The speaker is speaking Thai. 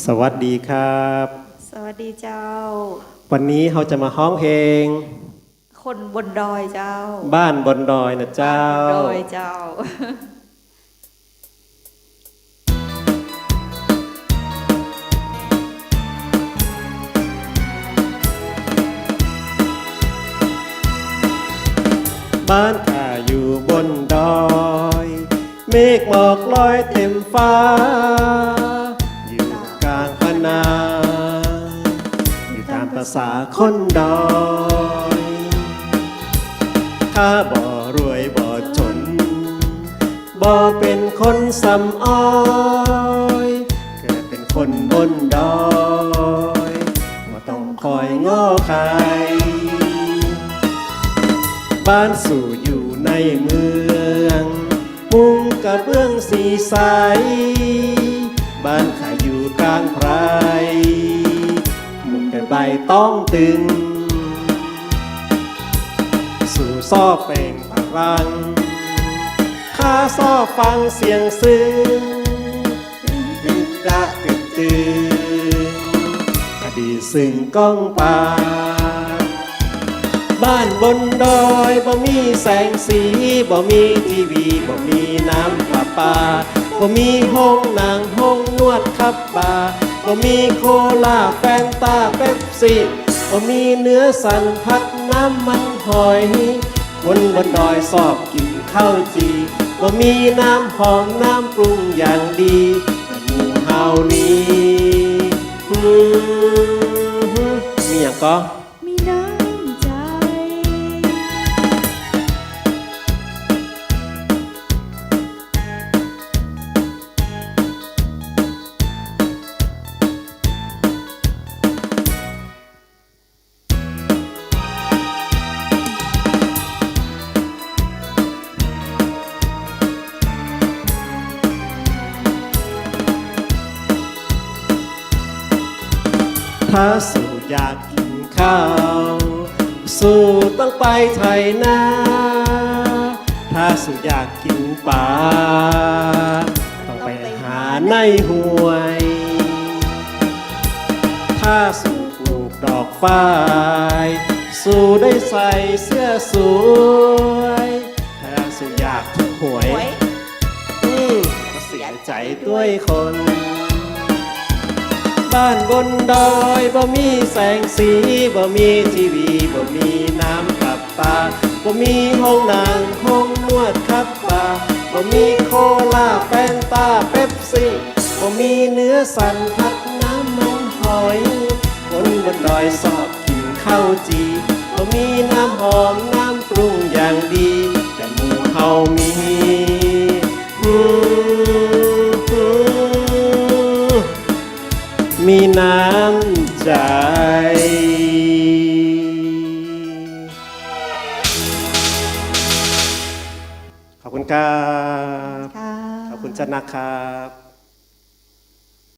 สวัสดีครับ สวัสดีเจ้า วันนี้เราจะมาฮ้องเพลง คนบนดอยเจ้า บ้านบนดอยนะเจ้าบนดอยเจ้าบ้านข้าอยู่บนดอย เมฆหมอกลอยเต็มฟ้าอยู่กลางพ นาอยู่ตามภาษาคนดอยข้าบ่รวยบ่จนบ่เป็นคนสำอ้อยเกิดเป็นคนบนดอยบ่ต้องคอยง้อใคร บ้านสู่อยู่ในเมืองมุงกระเบื้องสีใสบ้าน ต่ใบต้องตึง สู่ซอเป่งพลังข้าซอฟังเสียงซึ้งตึกดักตึกตึงอดีตซึ่งก้องป่าบ้านบนดอยบ่มีแสงสีบ่มีทีวีบ่มีน้ำประปาบ่มีห้องนางห้องนวดคับบาร์ บ่มีโคลาแฟนตาเป๊ปซี่บ่มีเนื้อสันผัดน้ำมันหอย คนบนดอยสอบกินข้าวจีบ่มีน้ำหอมน้ำปรุงอย่างดีแต่หมู่เฮานี้มีอย่างก็ ถ้าสู่อยากกินข้าว สู่ต้องไปไทยนาถ้าสู่อยากกินปลาต้องไปหาในห้วย ถ้าสู่ปลูกดอกฝ้าย สู่ได้ใส่เสื้อสวยถ้าสู่อยากถูกหวยหวยอืมก็เสียใจด้วยคน บ้านบนดอยบ่มีแสงสีบ่มีทีวีบ่มีน้ำปรับปลาบ่มีห้องนางห้องนวดครับปลาบ่มีโคลาแฟนตาเป๊ปซี่บ่มีเนื้อสันผัดน้ำมันหอย คนบนดอยสอบกินข้าวจีบ่มีน้ำหอมน้ำปรุงอย่างดี แต่หมู่เฮามี มีน้ำใจ ขอบคุณครับค่ะขอบคุณจันนะครับ